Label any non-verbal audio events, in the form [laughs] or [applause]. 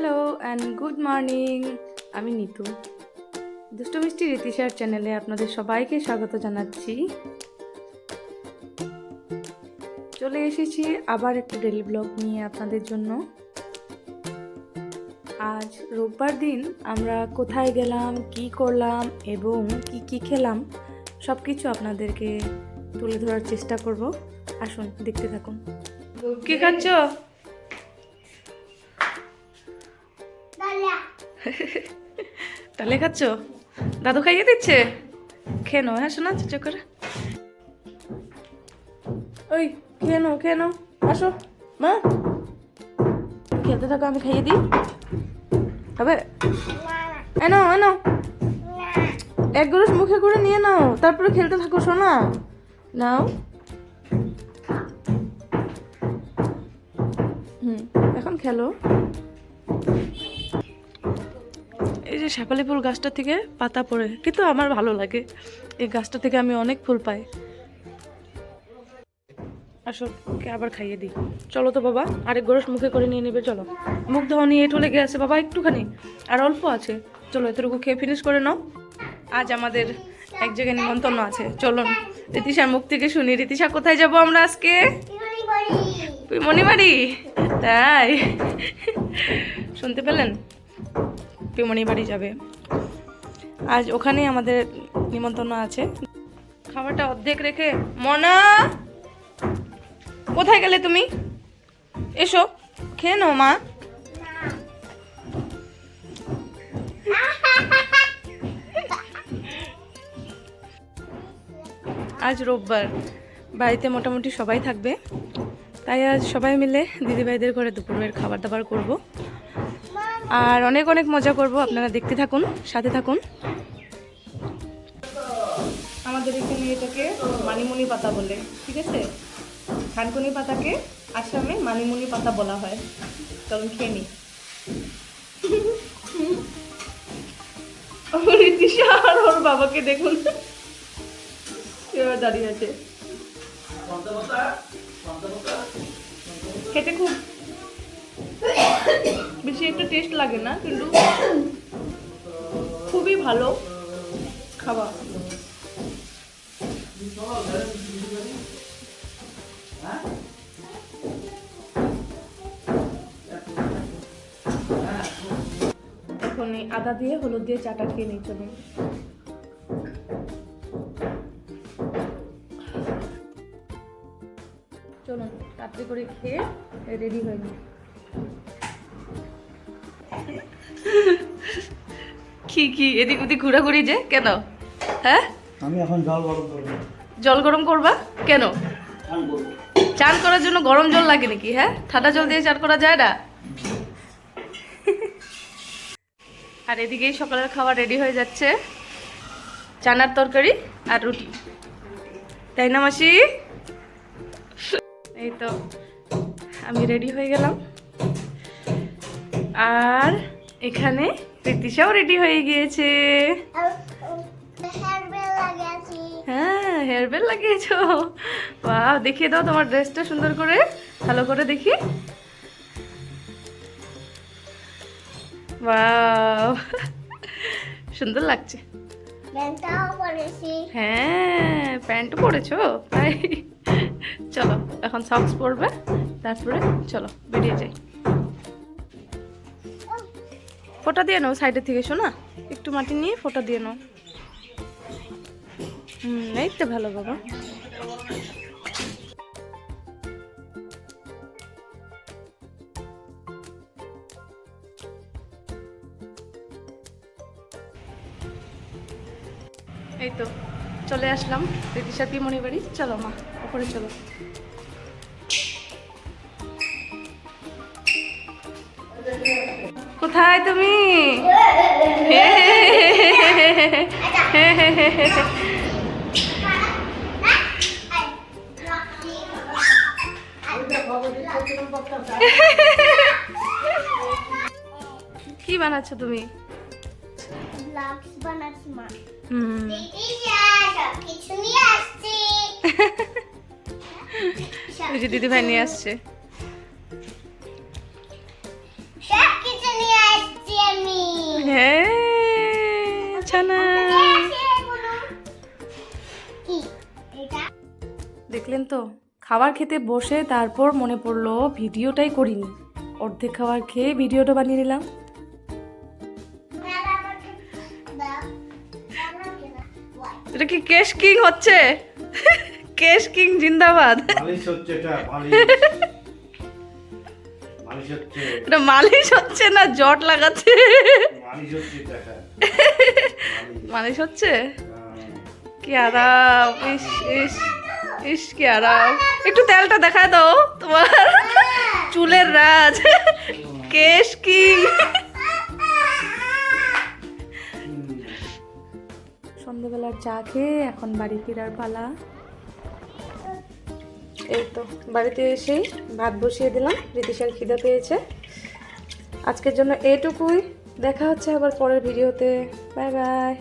Hello and good morning আমি নিতু। দুষ্ট মিষ্টি রীতিশার চ্যানেলে আপনাদের সবাইকে স্বাগত জানাচ্ছি। চলে এসেছি আবার একটা ডেলি ব্লগ নিয়ে আপনাদের জন্য। আজ রোববার দিন আমরা কোথায় গেলাম, কি করলাম এবং কি কি খেলাম সব কিছু আপনাদেরকে তুলে ধরার চেষ্টা করব। আসুন, দেখতে থাকুন। কি খাচ্ছ? তাহলে খাচ্ছ? দাদু খাইয়ে দিচ্ছে? খেয়ে নাও হ্যাঁ শোনা চুচো করে। ওই, খেয়ে নাও খেয়ে নাও, আসো। মা, খেলতে থাকো, আমি খাইয়ে দিই। হবে? এনো এনো এক গ্লাস মুখে করে নিয়ে নাও, তারপরে খেলতে থাকো, শোনা। নাও। হুম, এখন খেলো। এই যে শেফালি ফুল গাছটা থেকে পাতা পড়ে, কিন্তু আমার ভালো লাগে। এই গাছটা থেকে আমি অনেক ফুল পাই। আসো, ওকে আবার খাইয়ে দিই। চলো তো বাবা, আরেক গরস মুখে করে নিয়ে নেবে, চলো। মুখ ধোয়া নিয়ে এটু লেগে আছে বাবা, একটুখানি। আর অল্প আছে। চলো, এতটুকু খেয়ে ফিনিশ করে নাও। আজ আমাদের এক জায়গায় নিমন্ত্রণ আছে। চলুন রীতিশার মুখ থেকে শুনি। রীতিশা, কোথায় যাব আমরা আজকে? পিমনি বাড়ি তাই। শুনতে পেলেন? পিমনি বাড়ি যাবে। আজ ওখানেই আমাদের নিমন্ত্রণ আছে। খাবারটা অর্ধেক রেখে, মনা! কোথায় গেলে তুমি? এসো, খেয়ে নাও মা। আজ রোববার, বাড়িতে মোটামুটি সবাই থাকবে। তাই আজ সবাই মিলে দিদিভাইদের ঘরে দুপুরের খাবার দাবার করব। আর অনেক অনেক মজা করব। আপনারা দেখতে থাকুন, সাথে থাকুন। আমাদের এখানে এটাকে মানিমুনি পাতা বলে, ঠিক আছে? থানকুনি পাতাকে আসামে মানিমুনি পাতা বলা হয়। চলুন খেয়ে নি আর ওর বাবাকে দেখুন। দাঁড়িয়ে আছে। খেতে খুব বেশি একটা টেস্ট লাগে না, কিন্তু খুবই ভালো খাবার এখন এই আদা দিয়ে হলুদ দিয়ে চাটা খেয়ে নিই চলুন চলুন, রাত্রি করে খেয়ে রেডি হয়ে নিই। কি কি? এদিক ওদিক ঘোরাঘুরি যে কেন? হ্যাঁ? আমি এখন জল গরম করব। জল গরম করবা? কেন? চান করার জন্য গরম জল লাগে নাকি হ্যাঁ? ঠান্ডা জল দিয়ে চান করা যায় না? আর এদিকেই সকালের খাবার রেডি হয়ে যাচ্ছে। চানার তরকারি আর রুটি। তাই না মাসি? এই তো আমি রেডি হয়ে গেলাম। আর এখানে প্রীতিশাও রেডি হয়ে গিয়েছে। হ্যাঁ হেয়ার বেল লাগিয়েছো। বাহ দেখিয়ে দাও তোমার ড্রেসটা সুন্দর করে, ভালো করে দেখি। বাহ সুন্দর লাগছে। হ্যাঁ প্যান্টও পরেছো? তাই। চলো, এখন সক্স পরবে, তারপরে চলো, বেরিয়ে যাই। ফোটা দিয়ে নাও সাইডের থেকে, শোনা? একটু মাটি নিয়ে ফোটা দিয়ে নাও। হুম, এই তো ভালো, বাবা। এই তো, চলে আসলাম। রীতিশা পিমনি বাড়ি চলো, মা, ওপরে চলো। কোথায় তুমি। কি বানাচ্ছ তুমি? দিদি ভাই নিয়ে আসছে। ছানা দেখলেন তো খাবার খেতে বসে তারপর মনে পড়ল ভিডিওটাই করিনি। অর্ধেক খাবার খেয়ে ভিডিওটা বানিয়ে নিলাম। এটা কি কেশ কিং হচ্ছে? কেশ কিং জিন্দাবাদ। এটা মালিশ হচ্ছে না জট লাগাচ্ছে। [laughs] মালিশ হচ্ছে হ্যাঁ। কি আরাম ইস ইস ইস কি আরাম। একটু তেলটা দেখায় দাও তোমার। চুলের রাজ। কেশ কি? সন্ধ্যাবেলার চা খেয়ে এখন বাড়ি ফেরার পালা। এই তো বাড়িতে এসেই ভাত বসিয়ে দিলাম। রীতিশার খিদে পেয়েছে। আজকের জন্য এইটুকুই দেখা হচ্ছে আবার পরের ভিডিওতে। Bye bye.